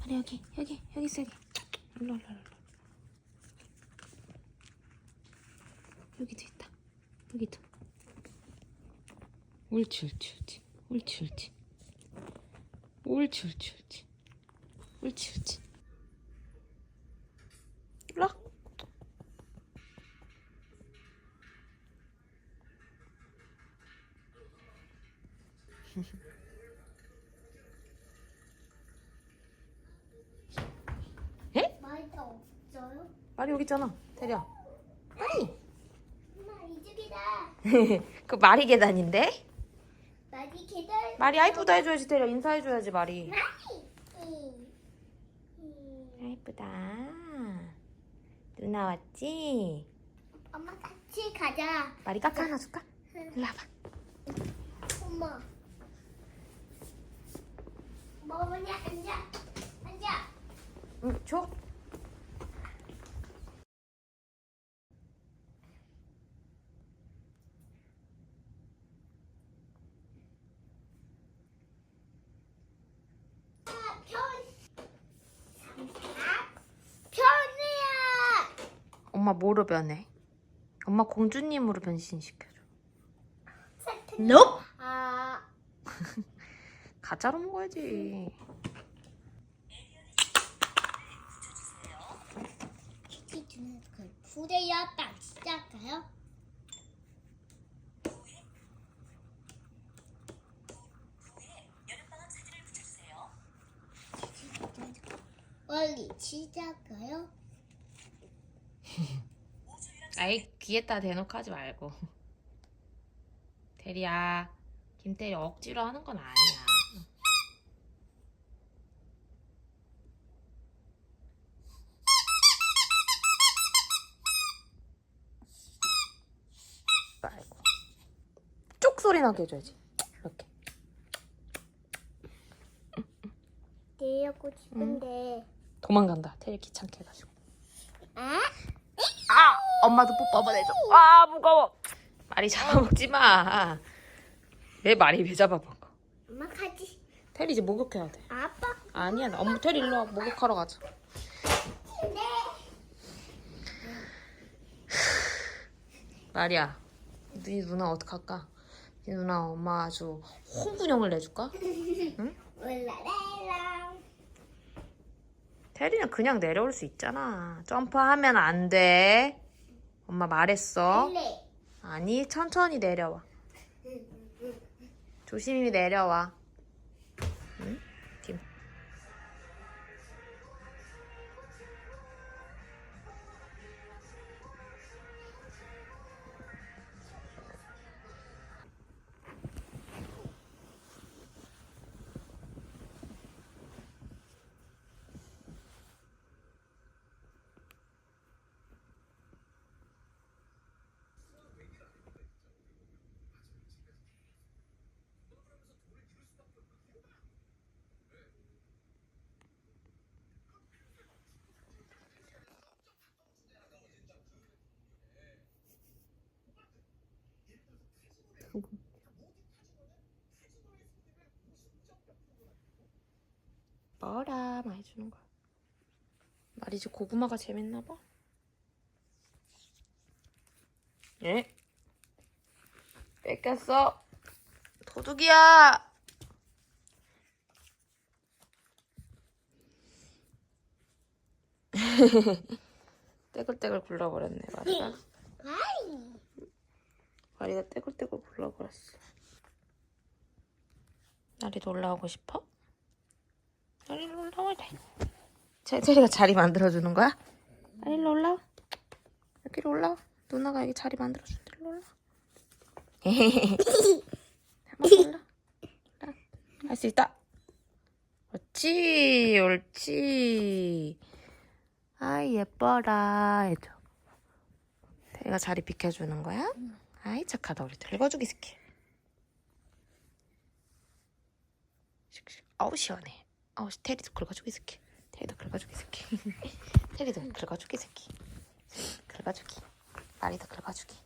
아니 여기 여기 여기 있어 여기 일로 일로 일로 여기도 있다. 여기도. 옳지 옳지 옳지. 옳지 옳지. 옳지 옳지 옳지 일로 와. 말도 없어요? 말이 여기 있잖아 대리야 말이 엄마 이쪽이다. 그 말이 계단인데 말이 계단. 말이 아이쁘다 해줘야지 대리야 인사해줘야지 말이 말이. 아이쁘다 누나 왔지? 엄마 같이 가자. 말이 깎아 하나 줄까? 일로 와봐 엄마. 뭐 먹으냐? 앉아. 앉아. 응 줘. 아, 편. 삼삼. 편이야. 엄마 뭐로 변해? 엄마 공주님으로 변신시켜줘 Nope. 아, 가짜로 먹어야지 주는 그 부대야 딱 시작할까요? 빨리 시작할까요? 아이 귀에다 대놓고 하지 말고. 대리야 김대리 억지로 하는 건 아니야. 아이고. 쪽 소리 나게 해줘야지. 이렇게. 내려고 싶은데. 도망간다. 테리 귀찮게 해가지고. 아? 아 엄마도 뽀뽀 한번 해줘. 아 무거워. 말이 잡아먹지 마 내 말이 왜 잡아먹어? 엄마 가지. 테리 이제 목욕해야 돼. 아빠. 아니야 나 엄마 테리 일로 와. 목욕하러 가자. 네. 말이야 네 누나 어떡할까? 네 누나 엄마 아주 홍군형을 내줄까? 울라랄라. 테리는 그냥 내려올 수 있잖아. 점프하면 안 돼 엄마 말했어 아니 천천히 내려와 조심히 내려와 응? 김. 뭐라 많이 주는 거야? 말이지 고구마가 재밌나 봐? 예? 뺏겼어. 도둑이야! 떼굴떼굴 굴러버렸네 아이 말이가 떼굴떼굴 굴러버렸어. 나리도 올라오고 싶어? 나리로 올라와야 돼. 채채리가 자리 만들어주는 거야? 나리로 올라와 여기로 올라와. 누나가 여기 자리 만들어준대 일로 올라와. 한번 올라 할수 있다. 옳지 옳지. 아이 예뻐라. 해줘. 태리가 자리 비켜주는 거야? 아이 착하다 우리 들거주기 스킬 씩씩. 아우 시원해 아우 테리도 긁어주기 스킬 테리도 긁어주기 새끼. 테리도 긁어주기 새끼. 긁어주기. 마리도 긁어주기.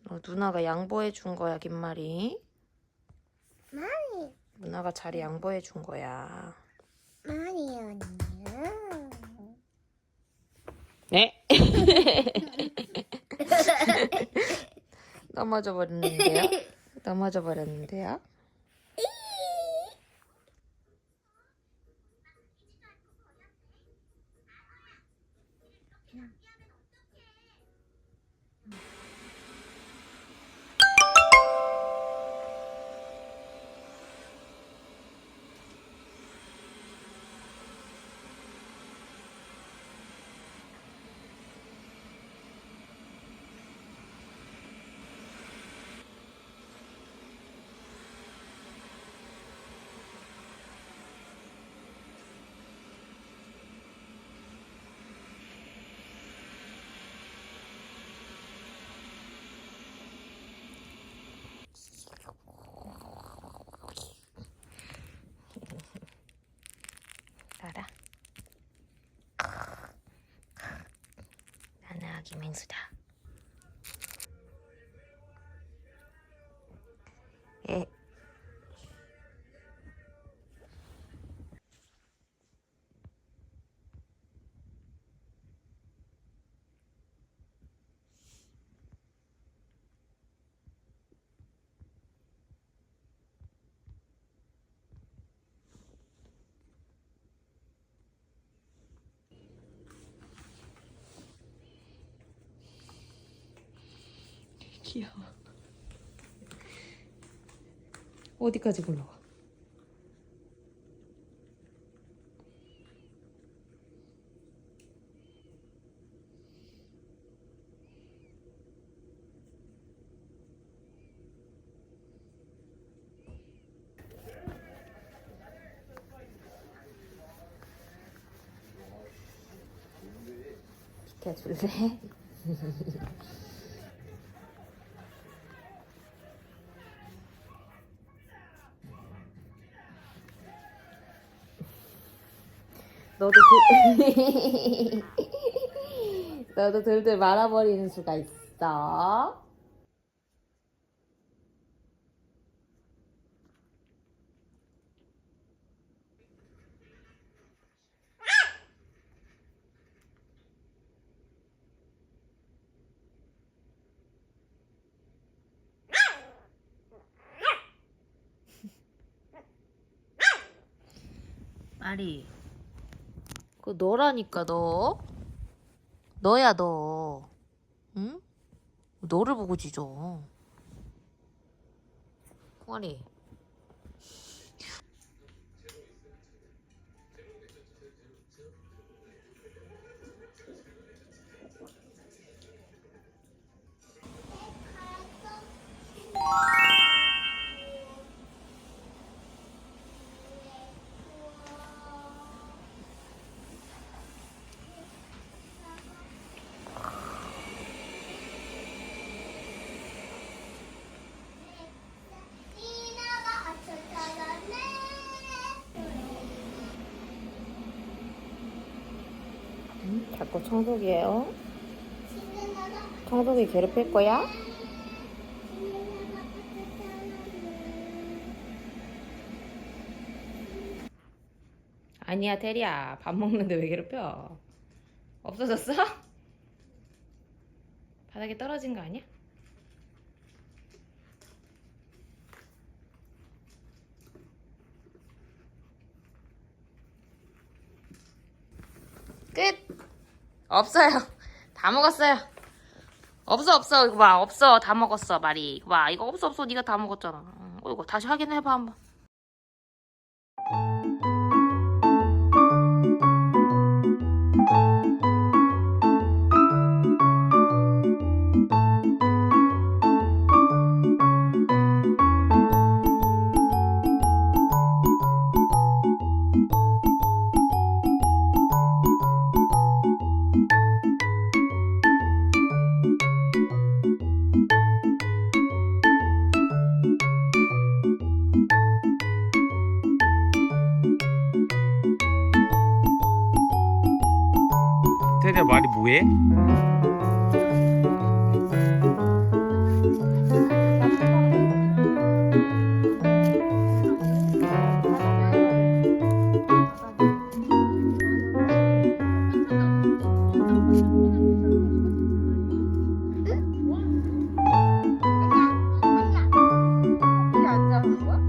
너 누나가 양보해 준 거야 김말이. 많이 누나가 자리 양보해 준 거야. 많이 언니. 네? 넘어져 버렸는데요? 넘어져 버렸는데요? 나라. 나는 아기 맹수다. 예. 귀여워. 어디까지 굴러가? 비켜줄래? 너도 들... 너도 들들 말아버리는 수가 있어. 말이 그거 너라니까 너. 너야 너. 응? 너를 보고 짖어 콩아리 이나가 아쳤잖아네. 응? 자꾸 청소기예요 신나가 청소기 괴롭힐 거야? 아니야 테리야 밥 먹는데 왜 괴롭혀 없어졌어? 바닥에 떨어진 거 아니야? 끝 없어요. 다 먹었어요. 없어 없어. 이거 봐 없어. 다 먹었어 말이. 봐 이거 없어 없어. 네가 다 먹었잖아. 어 이거 다시 확인해봐 한번 테리야 말이 뭐해? 안 잡은 거야?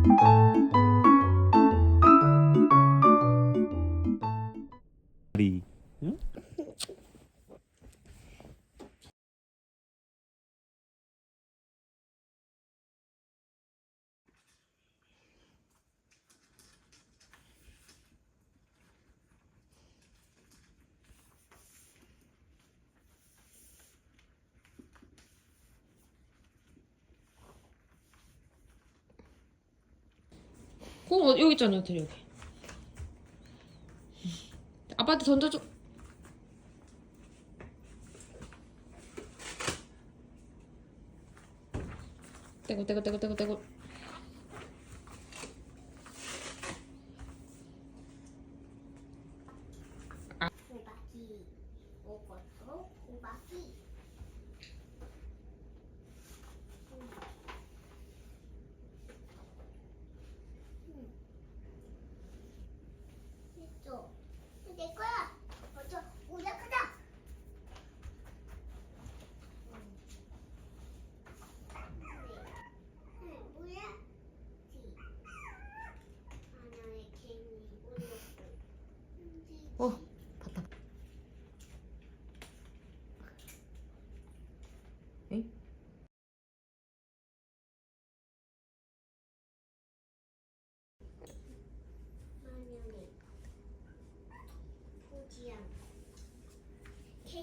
말이 응? 공 어, 여기 있잖아, 테리 여기. 아빠한테 던져줘. 떼고 떼고 떼고 떼고 떼고. 호박이 먹었어 호박이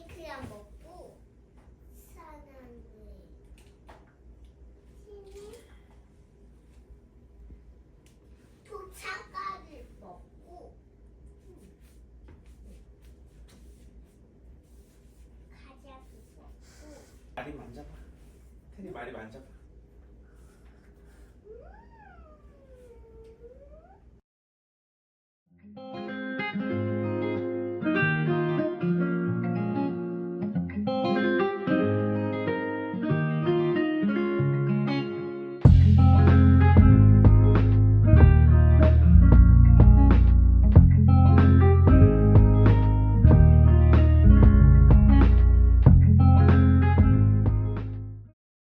这样吧。